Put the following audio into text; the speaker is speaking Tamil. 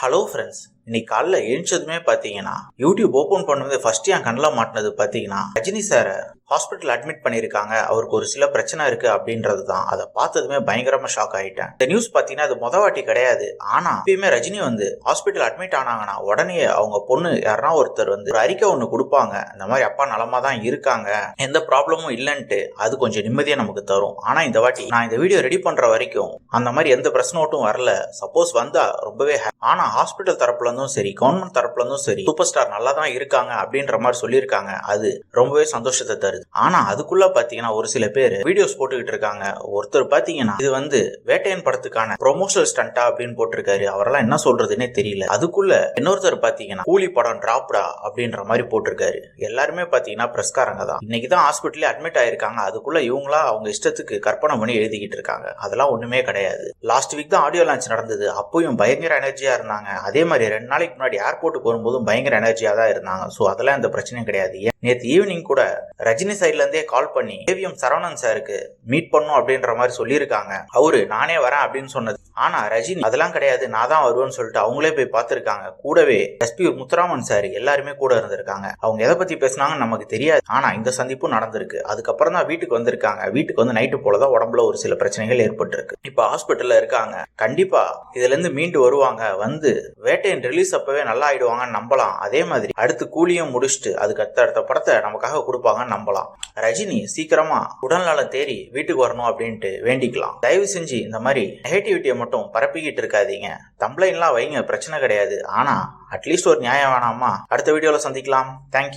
ஹலோ ஃப்ரெண்ட்ஸ் இன்னைக்கு காலைல எழுந்ததுமே பார்த்தீங்கன்னா யூடியூப் ஓப்பன் பண்ணது ஃபர்ஸ்ட் என் கண்ணில் மாட்டினது பார்த்தீங்கன்னா ரஜினி சாரை ஹாஸ்பிட்டல் அட்மிட் பண்ணியிருக்காங்க அவருக்கு ஒரு சில பிரச்சனை இருக்கு அப்படின்றது தான். அதை பார்த்ததுமே பயங்கரமா ஷாக் ஆயிட்டேன். இந்த நியூஸ் பார்த்தீங்கன்னா அது மொத வாட்டி கிடையாது. ஆனா எப்பயுமே ரஜினி வந்து ஹாஸ்பிட்டல் அட்மிட் ஆனாங்கன்னா உடனே அவங்க பொண்ணு யாருன்னா ஒருத்தர் வந்து ஒரு அறிக்கை ஒன்று கொடுப்பாங்க. இந்த மாதிரி அப்பா நலமா தான் இருக்காங்க. எந்த ப்ராப்ளமும் இல்லைன்ட்டு அது கொஞ்சம் நிம்மதியாக நமக்கு தரும். ஆனா இந்த வாட்டி நான் இந்த வீடியோ ரெடி பண்ற வரைக்கும் அந்த மாதிரி எந்த பிரச்சனை ஒட்டும் வரல. சப்போஸ் வந்தா ரொம்பவே ha- ஆனா ஹாஸ்பிட்டல் தரப்புல இருந்தும் சரி கவர்மெண்ட் தரப்புலருந்தும் சரி சூப்பர் ஸ்டார் நல்லா தான் இருக்காங்க அப்படின்ற மாதிரி சொல்லியிருக்காங்க. அது ரொம்பவே சந்தோஷத்தை தருது. ஆனா அதுக்குள்ள பாத்தீங்கன்னா ஒரு சில பேர் வீடியோஸ் போட்டுக்கிட்டு இருக்காங்க. ஒருத்தர் பாத்தீங்கன்னா இது வந்து வேட்டையன் படத்துக்கான ப்ரொமோஷனல் ஸ்டண்டா அப்படின்னு போட்டிருக்காரு. அவரெல்லாம் என்ன சொல்றதுன்னே தெரியல. அதுக்குள்ள இன்னொருத்தர் பாத்தீங்கன்னா கூலி படம் டிராப்டா அப்படின்ற மாதிரி போட்டிருக்காரு. எல்லாருமே பாத்தீங்கன்னா பிரஸ்காரங்க தான். இன்னைக்கு தான் ஹாஸ்பிட்டலே அட்மிட் ஆயிருக்காங்க. அதுக்குள்ள இவங்களா அவங்க இஷ்டத்துக்கு கற்பனை பண்ணி எழுதிக்கிட்டு இருக்காங்க. அதெல்லாம் ஒண்ணுமே கிடையாது. லாஸ்ட் வீக் தான் ஆடியோ லான்ச் நடந்தது. அப்பயும் பயங்கர எனர்ஜியா இருந்தாங்க அதே மாதிரி ரெண்டு நாளைக்கு முன்னாடி ஏர்போர்ட்டுக்கு வரும்போதும் பயங்கர எனர்ஜியா தான் இருந்தாங்க. ஸோ அதெல்லாம் எந்த பிரச்சனையும் கிடையாது. ஏன் நேற்று ஈவினிங் கூட ரஜினி சைட்லேருந்தே கால் பண்ணி ஏவிஎம் சரவணன் சாருக்கு மீட் பண்ணும் அப்படின்ற மாதிரி சொல்லியிருக்காங்க. அவரு நானே வரேன் அப்படின்னு சொன்னது. ஆனால் ரஜினி அதெல்லாம் கிடையாது. நான் தான் வருவேன்னு சொல்லிட்டு அவங்களே போய் பார்த்துருக்காங்க. கூடவே எஸ்பி முத்துராமன் சார் எல்லாருமே கூட இருந்திருக்காங்க. அவங்க எதை பற்றி பேசுனாங்கன்னு நமக்கு தெரியாது. ஆனால் இந்த சந்திப்பும் நடந்திருக்கு. அதுக்கப்புறம் தான் வீட்டுக்கு வந்திருக்காங்க. வீட்டுக்கு வந்து நைட்டு போலதான் உடம்புல ஒரு சில பிரச்சனைகள் ஏற்பட்டிருக்கு. இப்போ ஹாஸ்பிட்டலில் இருக்காங்க. கண்டிப்பாக இதுலேருந்து மீண்டு வருவாங்க. வந்து வேட்டையின் ரிலீஸ் அப்பவே நல்லா ஆயிடுவாங்கன்னு நம்பலாம். அதே மாதிரி அடுத்து கூலியும் முடிச்சுட்டு அதுக்கு அடுத்த அடுத்த படத்தை நமக்காக கொடுப்பாங்கன்னு நம்பலாம். ரஜினி சீக்கிரமா உடல்நலம் தேறி வீட்டுக்கு வரணும் அப்படின்ட்டு வேண்டிக்கலாம். தயவு செஞ்சு இந்த மாதிரி நெகட்டிவிட்டியை மட்டும் பரப்பிக்கிட்டு இருக்காதீங்க. தம்ப்ளைன்லாம் வைங்க பிரச்சனை கிடையாது. ஆனா அட்லீஸ்ட் ஒரு நியாயம் வேணாமா? அடுத்த வீடியோல சந்திக்கலாம். தேங்க்யூ